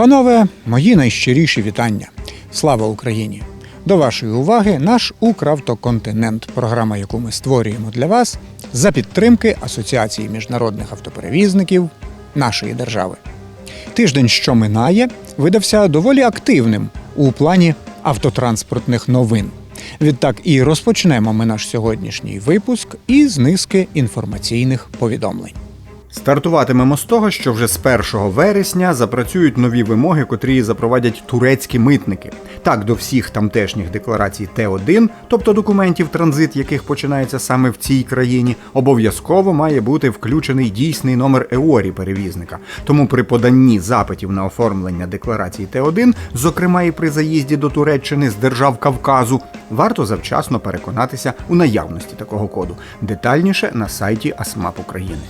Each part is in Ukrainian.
Панове, мої найщиріші вітання. Слава Україні! До вашої уваги наш Укравтоконтинент, програма, яку ми створюємо для вас за підтримки Асоціації міжнародних автоперевізників нашої держави. Тиждень, що минає, видався доволі активним у плані автотранспортних новин. Відтак і розпочнемо ми наш сьогоднішній випуск із низки інформаційних повідомлень. Стартуватимемо з того, що вже з 1 вересня запрацюють нові вимоги, котрі запровадять турецькі митники. Так, до всіх тамтешніх декларацій Т1, тобто документів, транзит яких починається саме в цій країні, обов'язково має бути включений дійсний номер ЕОРІ перевізника. Тому при поданні запитів на оформлення декларації Т1, зокрема і при заїзді до Туреччини з держав Кавказу, варто завчасно переконатися у наявності такого коду. Детальніше на сайті АСМАП України.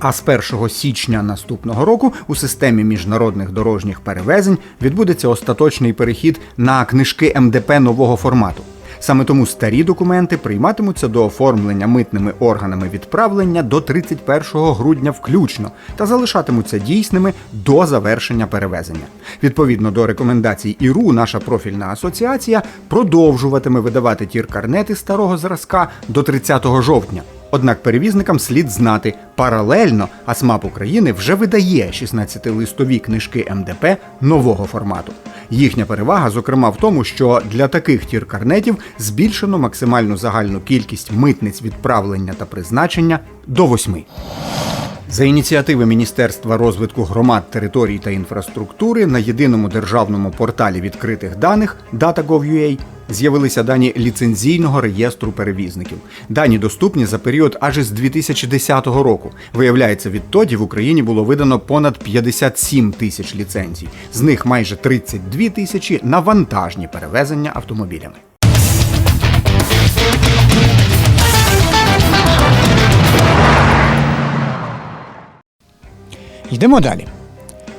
А з 1 січня наступного року у системі міжнародних дорожніх перевезень відбудеться остаточний перехід на книжки МДП нового формату. Саме тому старі документи прийматимуться до оформлення митними органами відправлення до 31 грудня включно та залишатимуться дійсними до завершення перевезення. Відповідно до рекомендацій ІРУ, наша профільна асоціація продовжуватиме видавати тіркарнети старого зразка до 30 жовтня. Однак перевізникам слід знати, паралельно АСМАП України вже видає 16-листові книжки МДП нового формату. Їхня перевага, зокрема, в тому, що для таких тіркарнетів збільшено максимальну загальну кількість митниць відправлення та призначення до восьми. За ініціативи Міністерства розвитку громад, територій та інфраструктури на єдиному державному порталі відкритих даних Data.gov.ua з'явилися дані ліцензійного реєстру перевізників. Дані доступні за період аж із 2010 року. Виявляється, відтоді в Україні було видано понад 57 тисяч ліцензій. З них майже 32 тисячі на вантажні перевезення автомобілями. Йдемо далі.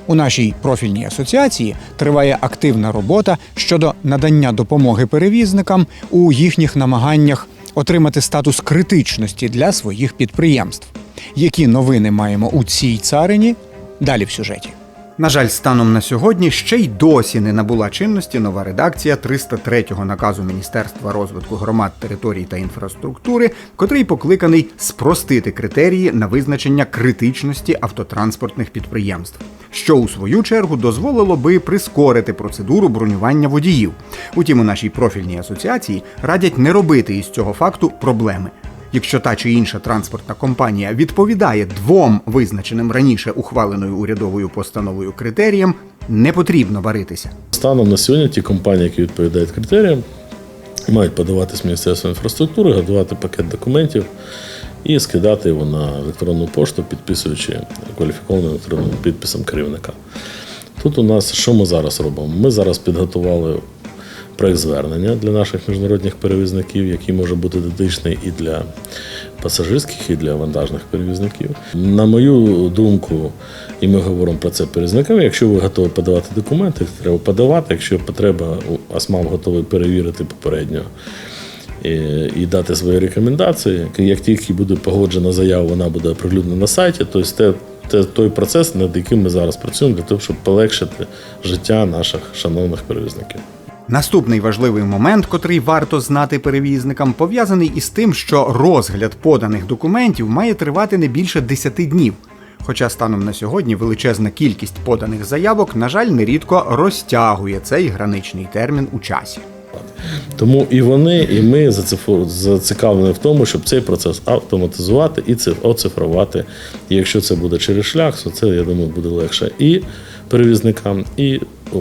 У нашій профільній асоціації триває активна робота щодо надання допомоги перевізникам у їхніх намаганнях отримати статус критичності для своїх підприємств. Які новини маємо у цій царині? Далі в сюжеті. На жаль, станом на сьогодні ще й досі не набула чинності нова редакція 303-го наказу Міністерства розвитку громад, територій та інфраструктури, котрий покликаний спростити критерії на визначення критичності автотранспортних підприємств, що у свою чергу дозволило би прискорити процедуру бронювання водіїв. Утім, у нашій профільній асоціації радять не робити із цього факту проблеми. Якщо та чи інша транспортна компанія відповідає двом визначеним раніше ухваленою урядовою постановою критеріям, не потрібно варитися. Станом на сьогодні ті компанії, які відповідають критеріям, мають подаватись Міністерство інфраструктури, готувати пакет документів і скидати його на електронну пошту, підписуючи кваліфікованим електронним підписом керівника. Тут у нас що ми зараз робимо? Ми зараз підготували проект звернення для наших міжнародних перевізників, який може бути дотичний і для пасажирських, і для вантажних перевізників. На мою думку, і ми говоримо про це перевізникам. Якщо ви готові подавати документи, треба подавати. Якщо потреба, АСМАП готовий перевірити попередньо. І, дати свої рекомендації. Як тільки буде погоджена заява, вона буде оприлюднена на сайті. Тобто те, той процес, над яким ми зараз працюємо, для того, щоб полегшити життя наших шановних перевізників. Наступний важливий момент, котрий варто знати перевізникам, пов'язаний із тим, що розгляд поданих документів має тривати не більше 10 днів. Хоча станом на сьогодні величезна кількість поданих заявок, на жаль, нерідко розтягує цей граничний термін у часі. Тому і вони, і ми зацікавлені в тому, щоб цей процес автоматизувати і циф- оцифрувати. І якщо це буде через шлях, то це, я думаю, буде легше і перевізникам, і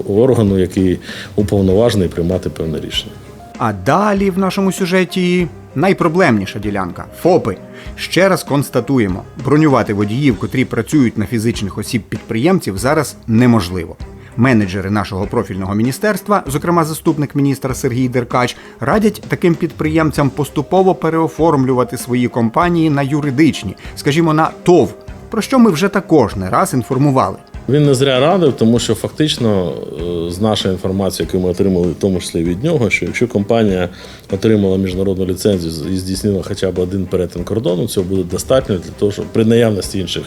органу, який уповноважений приймати певне рішення. А далі в нашому сюжеті найпроблемніша ділянка ФОПи. Ще раз констатуємо: бронювати водіїв, котрі працюють на фізичних осіб підприємців, зараз неможливо. Менеджери нашого профільного міністерства, зокрема заступник міністра Сергій Деркач, радять таким підприємцям поступово переоформлювати свої компанії на юридичні, скажімо, на ТОВ, про що ми вже також не раз інформували. Він не зря радив, тому що фактично е, з нашої інформації, яку ми отримали, в тому числі від нього, що якщо компанія отримала міжнародну ліцензію і здійснила хоча б один перетин кордону, цього буде достатньо для того, щоб при наявності інших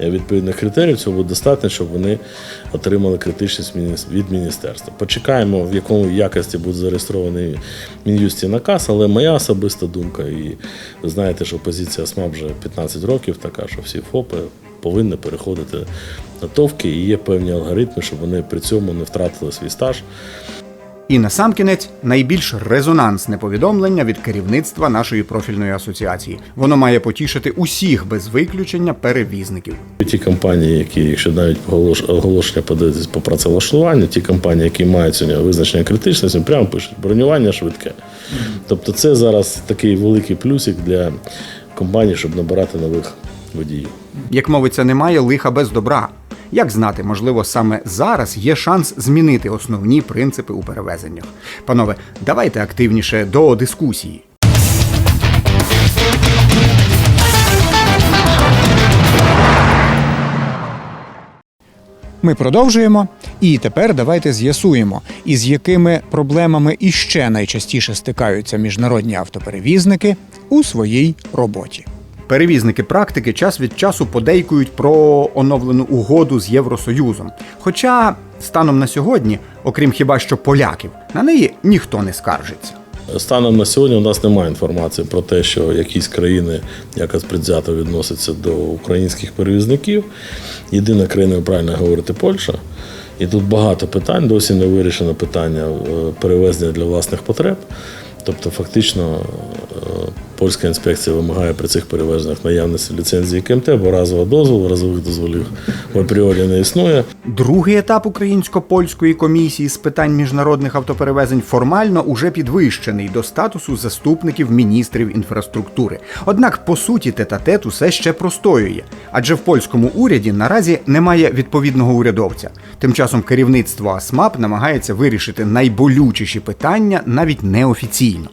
е, відповідних критеріїв, цього буде достатньо, щоб вони отримали критичність від міністерства. Почекаємо, в якому якості буде зареєстрований Мін'юсті наказ, але моя особиста думка, і ви знаєте, що позиція СМАП вже 15 років така, що всі ФОПи повинні переходити на товки, і є певні алгоритми, щоб вони при цьому не втратили свій стаж. І насамкінець найбільш резонансне повідомлення від керівництва нашої профільної асоціації. Воно має потішити усіх без виключення перевізників. Ті компанії, які, якщо навіть оголош- оголошення подивитись по працевлаштуванню, ті компанії, які мають сьогодні визначення критичності, прямо пишуть бронювання швидке. Тобто це зараз такий великий плюсик для компаній, щоб набирати нових водіїв. Як мовиться, немає лиха без добра. Як знати, можливо, саме зараз є шанс змінити основні принципи у перевезеннях. Панове, давайте активніше до дискусії. Ми продовжуємо. І тепер давайте з'ясуємо, із якими проблемами іще найчастіше стикаються міжнародні автоперевізники у своїй роботі. Перевізники практики час від часу подейкують про оновлену угоду з Євросоюзом. Хоча станом на сьогодні, окрім хіба що поляків, на неї ніхто не скаржиться. Станом на сьогодні у нас немає інформації про те, що якісь країни якось предвзято відносяться до українських перевізників. Єдина країна, ви правильно говорите, Польща. І тут багато питань, досі не вирішено питання е, перевезення для власних потреб. Тобто, фактично, польська інспекція вимагає при цих перевезеннях наявності ліцензії КМТ, бо разового дозволу, разових дозволів в апріорі не існує. Другий етап українсько-польської комісії з питань міжнародних автоперевезень формально уже підвищений до статусу заступників міністрів інфраструктури. Однак, по суті, тет-а-тет усе ще простоює, адже в польському уряді наразі немає відповідного урядовця. Тим часом керівництво АСМАП намагається вирішити найболючіші питання навіть неофіційно.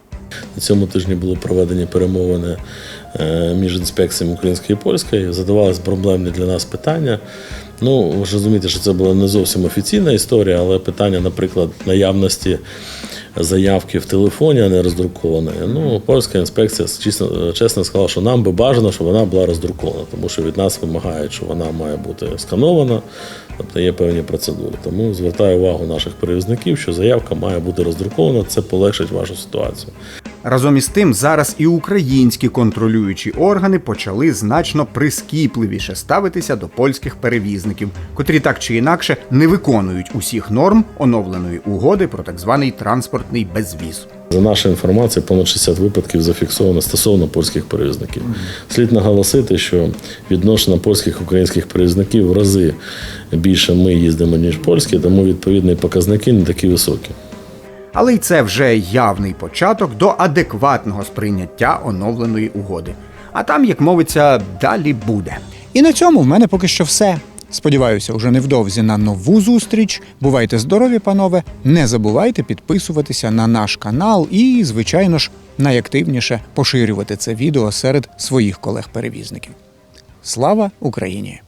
На цьому тижні були проведені перемовини е, між інспекціями української і польської. Задавались проблемні для нас питання. Ну, ви ж розумієте, що це була не зовсім офіційна історія, але питання, наприклад, наявності заявки в телефоні, а не роздрукованої. Ну, польська інспекція чесно, чесно сказала, що нам би бажано, щоб вона була роздрукована, тому що від нас вимагають, що вона має бути сканована, тобто є певні процедури. Тому звертаю увагу наших перевізників, що заявка має бути роздрукована, це полегшить вашу ситуацію. Разом із тим, зараз і українські контролюючі органи почали значно прискіпливіше ставитися до польських перевізників, котрі так чи інакше не виконують усіх норм оновленої угоди про так званий транспортний безвіз. За нашою інформацією, понад 60 випадків зафіксовано стосовно польських перевізників. Слід наголосити, що відношення польських українських перевізників в рази більше ми їздимо, ніж польські, тому відповідні показники не такі високі але й це вже явний початок до адекватного сприйняття оновленої угоди. А там, як мовиться, далі буде. І на цьому в мене поки що все. Сподіваюся, уже невдовзі на нову зустріч. Бувайте здорові, панове! Не забувайте підписуватися на наш канал і, звичайно ж, найактивніше поширювати це відео серед своїх колег-перевізників. Слава Україні!